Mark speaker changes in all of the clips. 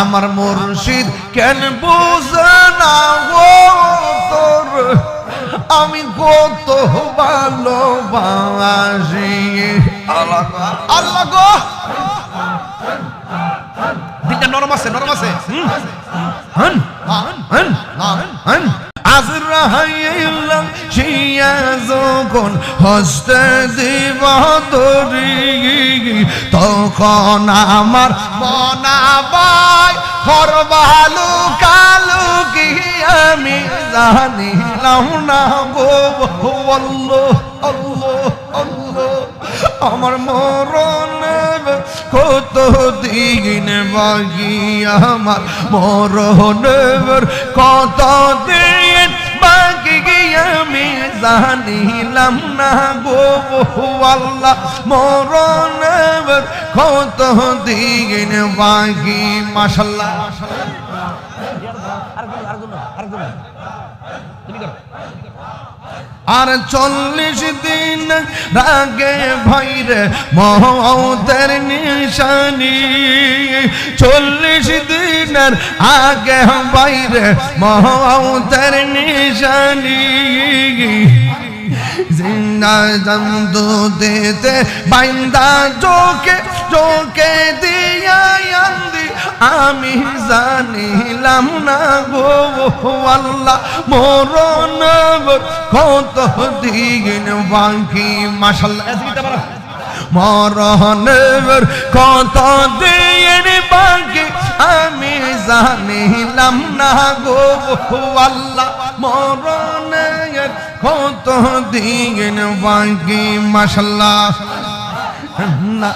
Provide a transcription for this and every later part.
Speaker 1: আমার মুর্শিদ কেন বুঝে না গো তোর? আমি কত ভালোবাসি। আল্লাহ আল্লাহ গো। দিকটা নরম আছে নরম আছে। হুম। হন, হন, হন, হন, আজরাহাইল শিয়া যখন হস্তে দিব তরি তখন আমার বনাবাই হরবালু কালু কি আমি জানিলাম না গো বল্ল অল্ল অল্ল আমার মরণ কত দিন বাকি আমার মরণের কত দিন বাকি আমি জানিলাম না গো আল্লাহ কত দিন বাকি মাসাল্লাহ আর চল্লিশ দিন রাগে ভাইরে মহতের নিশানি। চল্লিশ দিনের আগে বাইরে মহতের নিশানি। জিন্দা জন্তু দিতে বাইন্দা চোখে চোখে দিয়া আমি জানিলাম না গো, আল্লাহ, মরণ কত দিন বাকি মাসাল্লাহ মরণের কত দিন বাকি, আমি জানিলাম, না গো, আল্লাহ মরণের কত দিন বাকি মাসাল্লাহ আল্লাহ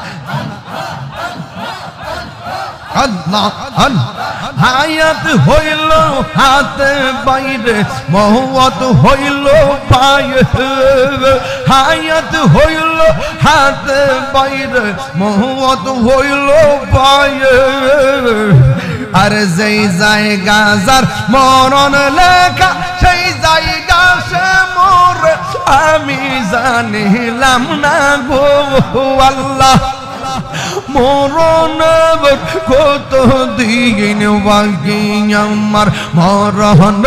Speaker 1: আল্লাহ হায়াত হইল হাতে বাইরে মহত হইল পায়ে। হায়াত হইল হাতে বাইরে মহত হইল পায়ে। আর যেই জায়গা যার মরণ লেখা, সেই জায়গা সে মোর। আমি জানিলাম না গো আল্লাহ। মরণ কত দিন বাকি আমার মরণ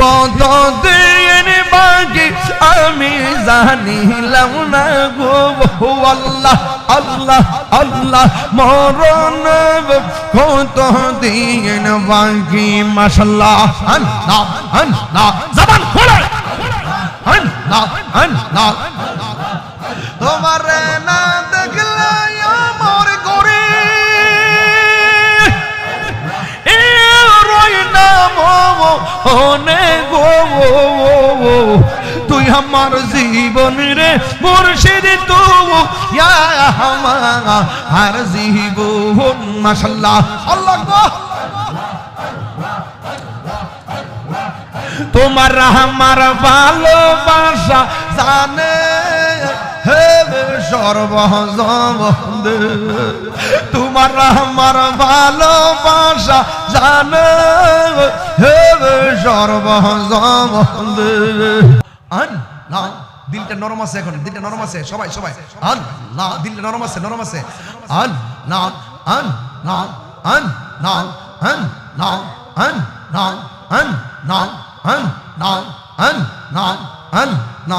Speaker 1: কত দিন বাকি আমি জানিলাম না গো আল্লাহ আল্লাহ আল্লাহ। মরণ কত দিন বাকি মাসাল্লাহ আল্লাহ আল্লাহ। জবান খোলে। আল্লাহ আল্লাহ তোমার না আমার জীবন রে মুর্শিদ তু আর জীবন মাশাল্লাহ। আল্লাহ তোমার আমার ভালোবাসা জানে, হে তোমার আমার ভালোবাসা জানে, হে সর্বজবন্দ আল্লাহ দিলটা নরম আছে এখন দিলটা নরম আছে সবাই সবাই আল্লাহ দিলটা নরম আছে নরম আছে আল্লাহ আন না আন না আন না আন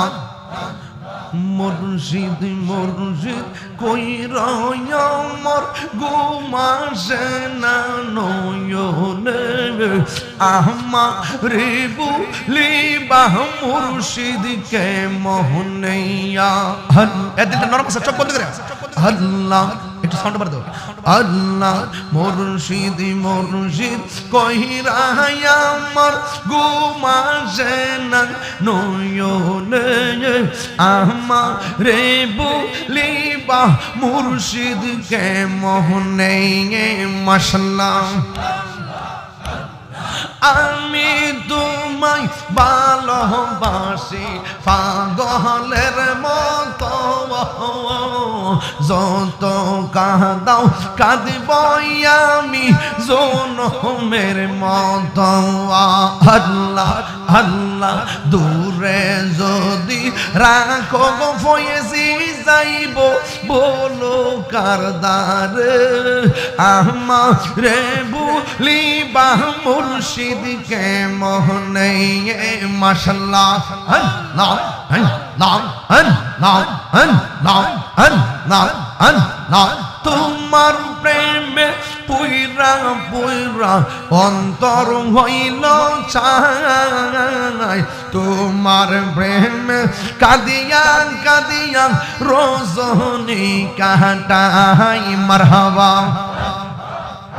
Speaker 1: আল্লাহ মুর্শিদ মুর্শিদ কই রয়মর গুমাসে না নয়নে। আহমা রে বুলি বাহ মুর্শিদ কে মোহনইয়া এদিকে নরম আছে চোখ বন্ধ করে। আল্লাহ একটু সাউন্ড বার দাও। আল্লাহ মুর্শিদ মুর্শিদ কহিরা আমার গুমাসে না, নয়নে আমার রে বলিবা মুর্শিদ কে মোহনে মশলা আমি তোমায় ভালোবাসি পাগলের মতো যত কাঁদাও কাঁদিব আমি জনমের মতো। আল্লাহ আল্লাহ দূরে যদি রাখো ফয়েছি যাইব, বলো কারদার আমারে বলিবা মুর্শিদকে মোহনে মাশাল্লাহ। আল্লাহ আল্লাহ আল্লাহ আল্লাহ আল্লাহ আল্লাহ। তোমার প্রেমে পুইরা পুইরা অন্তর হইল চাই তোমার প্রেম কাদিয়া কাদিয়া রোজনি কাটাই মারহাবা।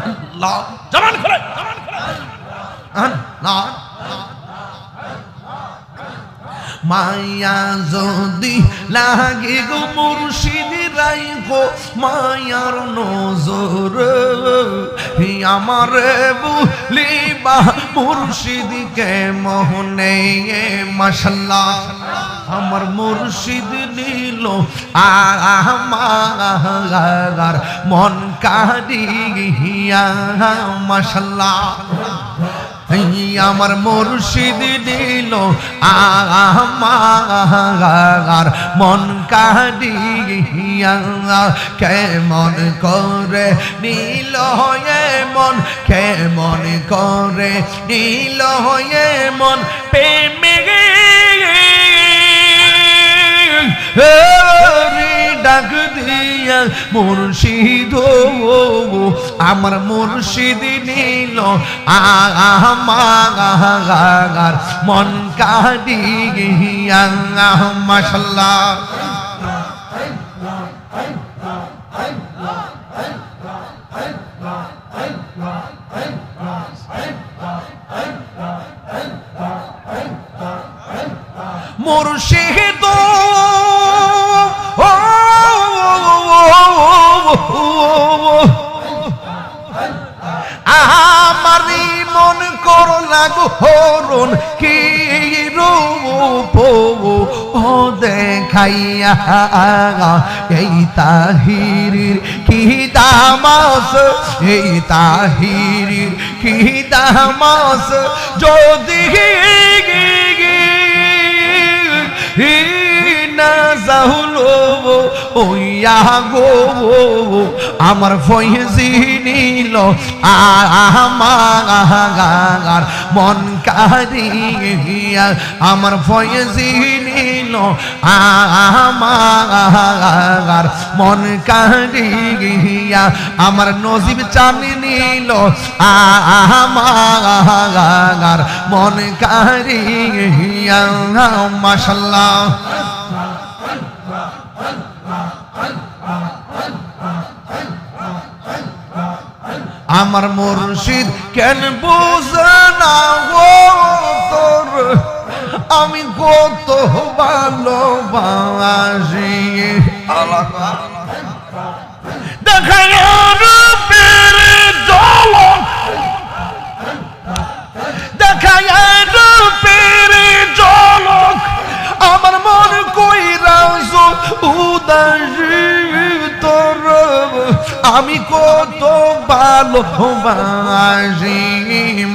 Speaker 1: আল্লাহ।
Speaker 2: জবান খুলে।
Speaker 1: আল্লাহ। মায়া যদি লাগে গো মুর্শিদ রাই গো, মায়ার নজর। আমার বুলিবা মুর্শিদকে মোহনে মাশাল্লাহ। আমার মুর্শিদ নিল আমার মন কারিয়া মাশাল্লাহ। আমার মুর্শিদ দিল, আমার মন কাটিয়া কেমন করে নীল হয়ে মন কেমন করে নীল হয়ে মন প্রেমে রে ডাক দিয়া মুর্শিদ আমার মুর্শিদ নিল আমার মন কাটি গিয়া মুর্শিদ কর লাগো হরণ কি রূপ দেখাইয়া এই তাহিরির কি দামাস, এই তাহিরির কি দামাস, যদি না যাহুলো ওইয়া গো, আমার ফয়েজি নিল, আমার মন কারিয়া আমার ফয়েজি নিল, আমার মন কারিয়া আমার নজিব চানি নিল, আমার মন কারিয়া মাশাল্লাহ আমার মুর্শিদ কেন বুঝে না গো তোর? আমি কত ভালোবাসি। আল্লাহ।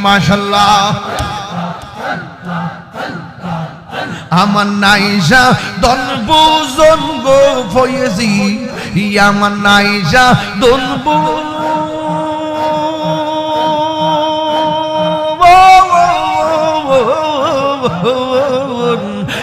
Speaker 1: মাশাল্লাহ আমার নাইজা দন বুজন গো ফয়েজি, আমার নাইজা দন কি দনাজে কি দর দিয়া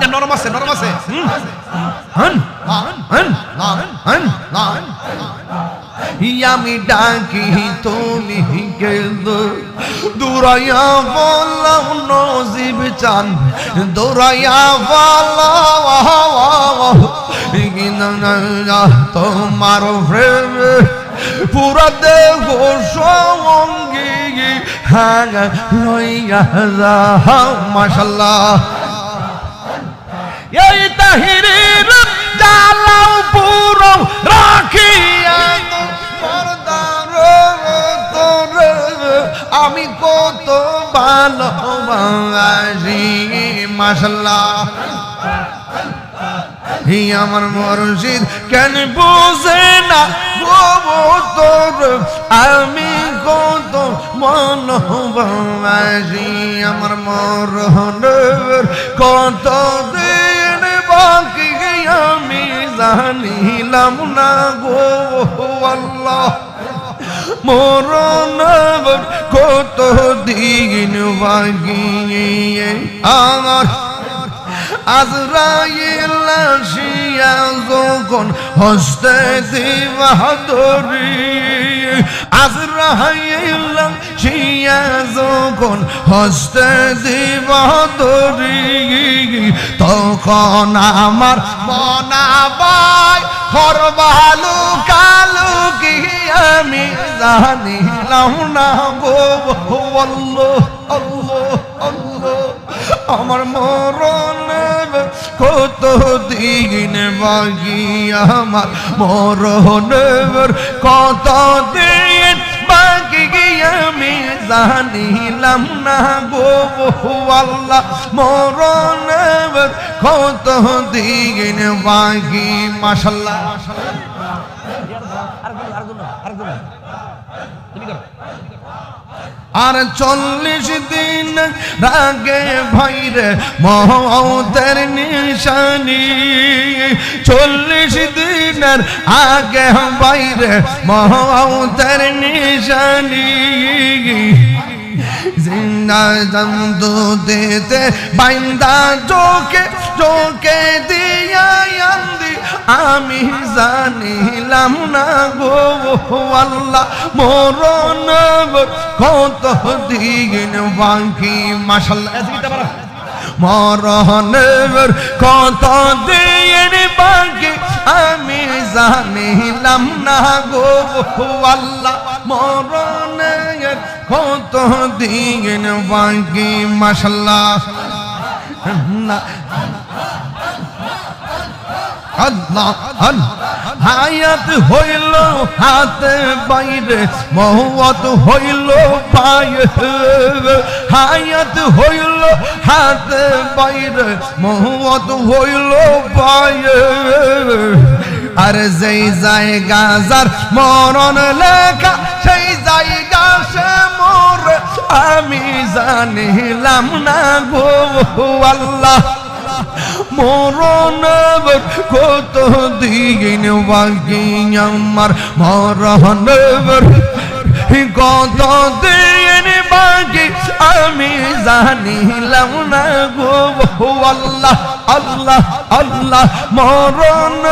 Speaker 1: দিকটা নরম আছে নরম আছে। আমি ডাকি তুমি কেঁদো দূরাইয়া বললাম নজিব চান। দূরাইয়া বললাম তোমার প্রেম। পুরা দেহ সঙ্গী হ্যাঁ লইয়া যা মাশাল্লাহ।
Speaker 2: এই তাহিরের জ্বালাও পুরো, রাখিয়া।
Speaker 1: আমি কত ভালোবাসি মাসাল্লাহ হি আমার মরশিদ, কেন বুঝে না তোর? আমি কত মনোবাসি আমার মরহনের কত জানিলাম না গো আল্লাহ। মরণ কত দিন বাকি আমার আজরাইল আসিয়া যখন হস্তে দিবাদরি আজরাইল আসিয়া যখন হস্তে দিবাদরি তখন আমার মনাবাই হরবালু কালু কি আমি জানিলাম না গো আল্লাহ আল্লাহ। আমার মরণের কত দিন বাকি আমার মরণের কত দিন বাকি আমি জানিলাম না গো আল্লাহ মরণের কত দিন বাকি মাসাল্লাহ আর চল্লিশ দিন রাগে ভাইরে মহতের নিশানি। চল্লিশ দিনের আগে বাইরে মহতের নিশানি। জিন্দা জন্তু দিতে বাইন্দা চোখে চোখে দিয়া আমি জানিলাম না গো, আল্লাহ, মরণ কত দিন বাকি মাসাল্লাহ মরণের কত দিন বাকি, আমি জানিলাম না গো, আল্লাহ মরণের কত দিন বাকি মাসাল্লাহ হায়াত হইল হাতে বাইরে মহত হইল পায়ে। হায়াত হইল হাতে বাইরে মহত হইল পায়ে। আর যেই জায়গা যার মরণ লেখা, সেই জায়গা সে মোর। আমি জানিলাম না গো আল্লাহ। মরণ কত দিন বাকি আমার মরণ কত দিন বাকি আমি জানিলাম না গো আল্লাহ আল্লাহ আল্লাহ। মরণ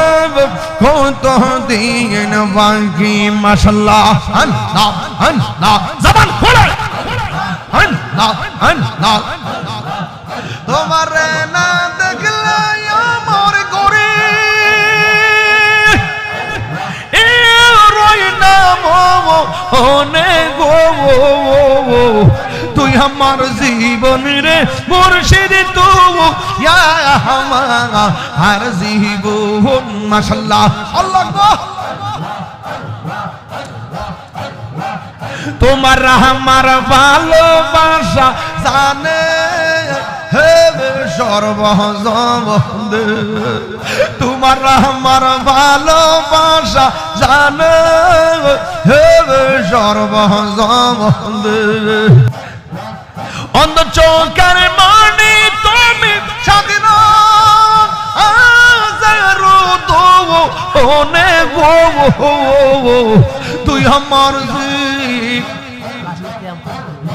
Speaker 1: কত দিন বাকি মাসাল্লাহ আল্লাহ আল্লাহ।
Speaker 2: জবান খোলে।
Speaker 1: আল্লাহ আল্লাহ তোমার না ওনে গো তুই আমার জীবন রে মুর্শিদ তু। আমার জীবন, মাশাল্লাহ। আল্লাহ তোমার আমার ভালোবাসা জানে। হে। সর্বজবন্দ তোমার আমার ভালোবাসা জানে। হে সর্বজবন্দ অন্ধ চোখের মানে তুমি স্বাধীন তুই আমার জীব।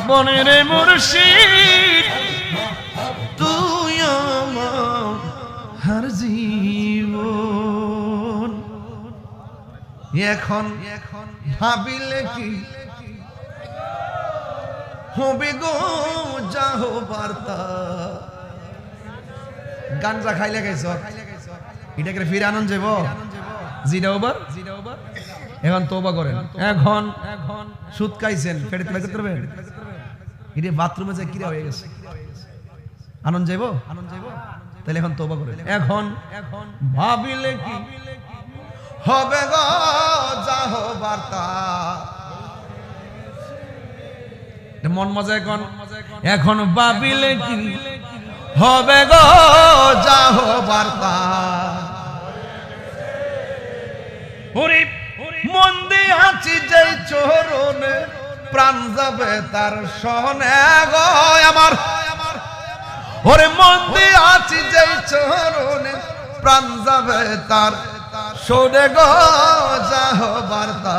Speaker 1: মনের মুর্শিদ। এখন ভাবিলে কি? হবে গো, যাহো বার্তা। গাঞ্জা খাইলে গেছ এটাকে ফিরে আনন্দ যাব জিরা ওবার এখন তোবা করেন। এখন এখন সুদ খাইছেন তুলে করতে পারবেন? এটা বাথরুমে যে কিরা হয়ে গেছে। আনন্দ যাইব আনন্দ যাইব তাহলে এখন তোবা করে এখন এখন ভাবিলে কি? হবে গো, যাহ বার্তা। মন মজা এখন। এখন ভাবিলে কি হবে গো, যাহ বার্তা। ওরে, মন দিয়ে আছি যেই চরণে প্রাণ যাবে তার সনে গো আমার। ওরে, মন দিয়ে আছি যেই চরণে প্রাণ যাবে তার শোনে গো যাহ বার্তা।